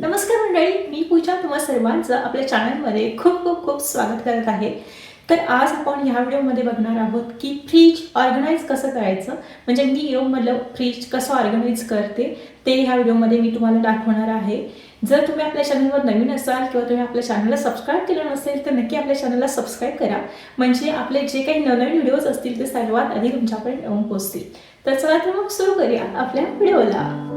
नमस्कार मंडळी मी पूजा तुम्हा सर्वांचं आपल्या चॅनलमध्ये खूप खूप खूप स्वागत करत आहे. तर आज आपण ह्या व्हिडिओमध्ये बघणार आहोत की फ्रीज ऑर्गनाईज कसं करायचं? म्हणजे मी रूममधलं फ्रीज कसं ऑर्गनाईज करते ते ह्या व्हिडिओमध्ये मी तुम्हाला दाखवणार आहे. जर तुम्ही आपल्या चॅनलवर नवीन असाल किंवा तुम्ही आपल्या चॅनलला सबस्क्राईब केलं नसेल तर नक्की आपल्या चॅनलला सबस्क्राईब करा. म्हणजे आपले जे काही नवनवीन व्हिडिओज असतील ते सर्वात आधी तुमच्याकडे येऊन पोहोचतील. तर चला तर मग सुरू करूया आपल्या व्हिडिओला.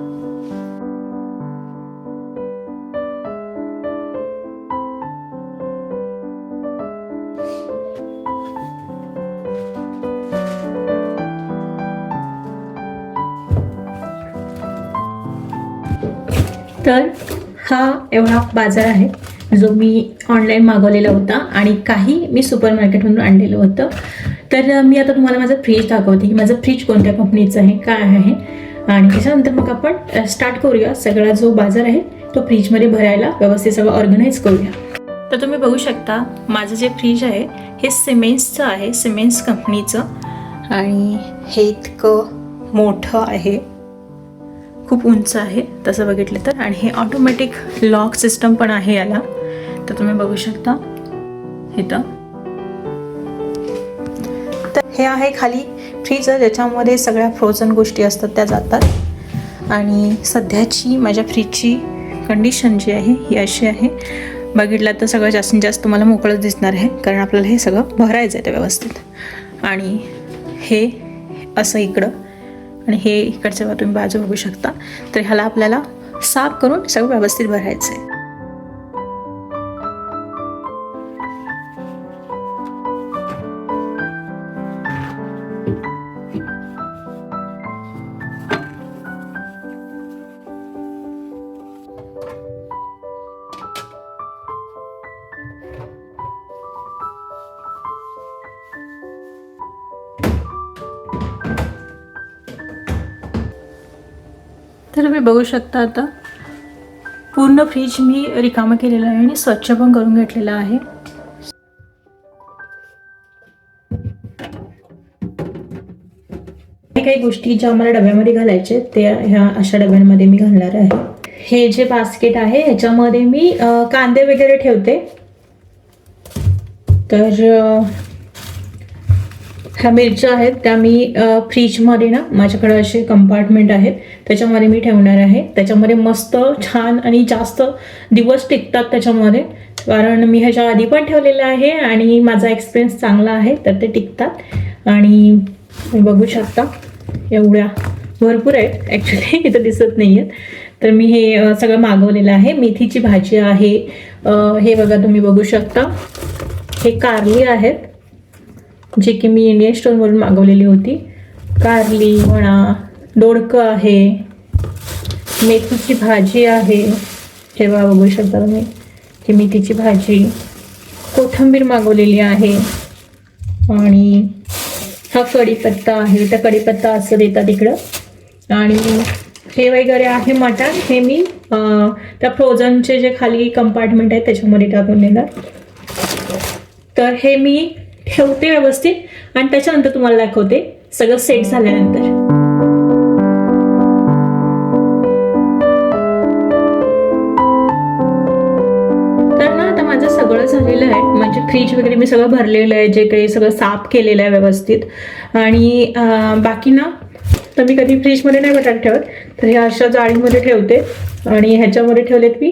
तर हा एवढा बाजार आहे जो मी ऑनलाईन मागवलेला होता आणि काही मी सुपर मार्केटमधून आणलेलं होतं. तर मी आता तुम्हाला माझं फ्रीज दाखवते. की माझं फ्रीज कोणत्या कंपनीचं आहे काय आहे? आणि त्याच्यानंतर मग आपण स्टार्ट करूया. सगळा जो बाजार आहे तो फ्रीजमध्ये भरायला व्यवस्थित सगळं ऑर्गनाईज करूया. तर तुम्ही बघू शकता माझं जे फ्रीज आहे हे सिमेंट्सचं आहे सिमेंट्स कंपनीचं आणि हे इतकं मोठं आहे. खूप उंच आहे तसं बघितलं तर. आणि हे ऑटोमॅटिक लॉक सिस्टम पण आहे याला. तर तुम्ही बघू शकता इथं. तर हे आहे खाली फ्रीजर ज्याच्यामध्ये सगळ्या फ्रोझन गोष्टी असतात त्या जातात. आणि सध्याची माझ्या फ्रीजची कंडिशन जी आहे ही अशी आहे. बघितलं तर सगळं जास्तीत जास्त तुम्हाला मोकळंच दिसणार आहे कारण आपल्याला हे सगळं भरायचं आहे ते व्यवस्थित. आणि हे असं इकडं. आणि हे इकडच्या तुम्ही बाजू बघू शकता. तर ह्याला आपल्याला साफ करून सगळं व्यवस्थित भरायचं आहे तर तुम्ही बघू शकता आता. पूर्ण फ्रीज मी रिकामं केलेलं आहे आणि स्वच्छ पण करून घेतलेलं आहे. काही गोष्टी ज्या आम्हाला डब्यामध्ये घालायचे ते ह्या अशा डब्यांमध्ये मी घालणार आहे. हे जे बास्केट आहे ह्याच्यामध्ये मी कांदे वगैरे ठेवते. तर ह्या मिरच्या आहेत त्या मी फ्रीजमध्ये ना माझ्याकडे असे कंपार्टमेंट आहेत. त्याच्यामध्ये मी ठेवणार आहे. त्याच्यामध्ये मस्त छान आणि जास्त दिवस टिकतात त्याच्यामध्ये. कारण मी ह्याच्या आधी पण ठेवलेलं आहे आणि माझा एक्सपिरियन्स चांगला आहे तर ते टिकतात. आणि बघू शकता एवढ्या भरपूर आहेत. ॲक्च्युली इथं दिसत नाही आहेत तर मी हे सगळं मागवलेलं आहे. मेथीची भाजी आहे. हे बघा तुम्ही बघू शकता. हे कारली आहेत जे की मी इंडियन स्टोरवरून मागवलेली होती. कारली म्हणा दोडकं आहे. मेथीची भाजी आहे. हे बघू शकता तुम्ही ही मेथीची भाजी कोथिंबीर मागवलेली आहे. आणि हा कढीपत्ता आहे. त्या कढीपत्ता असं देतात इकडं. आणि हे वगैरे आहे मटण. हे मी त्या फ्रोझनचे जे खाली कंपार्टमेंट आहे त्याच्यामध्ये टाकून देणार. तर हे मी ठेवते व्यवस्थित. आणि त्याच्यानंतर तुम्हाला दाखवते. सगळं सेट झाल्यानंतर. माझं सगळं झालेलं आहे. म्हणजे फ्रीज वगैरे मी सगळं भरलेलं आहे जे काही सगळं साफ केलेलं आहे व्यवस्थित. आणि बाकी ना तर मी कधी फ्रीजमध्ये नाही बटाट ठेवत. तर ह्या अशा जाळीमध्ये ठेवते. आणि ह्याच्यामध्ये ठेवलेत मी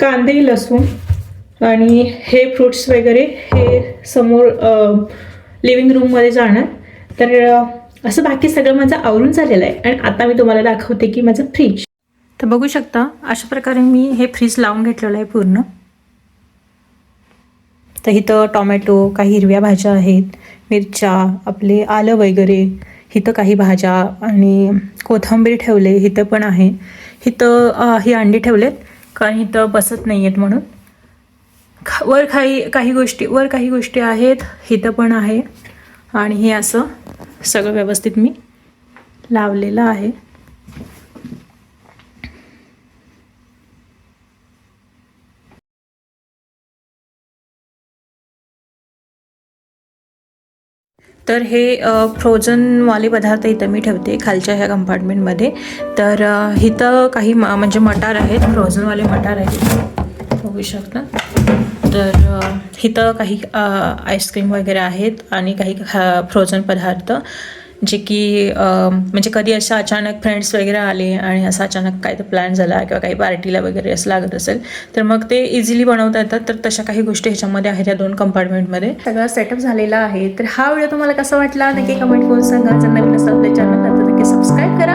कांदे लसूण आणि हे फ्रुट्स वगैरे हे समोर लिव्हिंग रूममध्ये जाणार. तर असं बाकी सगळं माझं आवरून झालेलं आहे. आणि आता मी तुम्हाला दाखवते की माझं फ्रीज तर बघू शकता अशा प्रकारे मी हे फ्रीज लावून घेतलेलं आहे पूर्ण. तर इथं टॉमॅटो काही हिरव्या भाज्या आहेत मिरच्या आपले आलं वगैरे इथं काही भाज्या आणि कोथिंबीर ठेवले इथं पण आहे. इथं ही अंडी ठेवलेत कारण इथं बसत नाही आहेत म्हणून. खा वर काही काही गोष्टी वर काही गोष्टी आहेत इथं पण आहे. आणि हे असं सगळं व्यवस्थित मी लावलेलं आहे. तर हे फ्रोझनवाले पदार्थ इथं मी ठेवते खालच्या ह्या कंपार्टमेंटमध्ये तर इथं काही म- म्हणजे मटार आहेत फ्रोझनवाले मटार आहेत. बघू शकता. तर इथं काही आईस्क्रीम वगैरे आहेत आणि काही खा फ्रोझन पदार्थ. जे की म्हणजे कधी असं अचानक फ्रेंड्स वगैरे आले आणि असं अचानक काय तर प्लॅन झाला किंवा काही पार्टीला वगैरे असं लागत असेल तर मग ते इझिली बनवता येतात. तर तशा काही गोष्टी ह्याच्यामध्ये आहेत या दोन कंपार्टमेंटमध्ये सगळं सेटअप झालेला आहे. तर हा व्हिडिओ तुम्हाला कसा वाटला? नक्की कमेंट करून सांगा. जर नवीन असाल चॅनल नक्की सबस्क्राईब करा.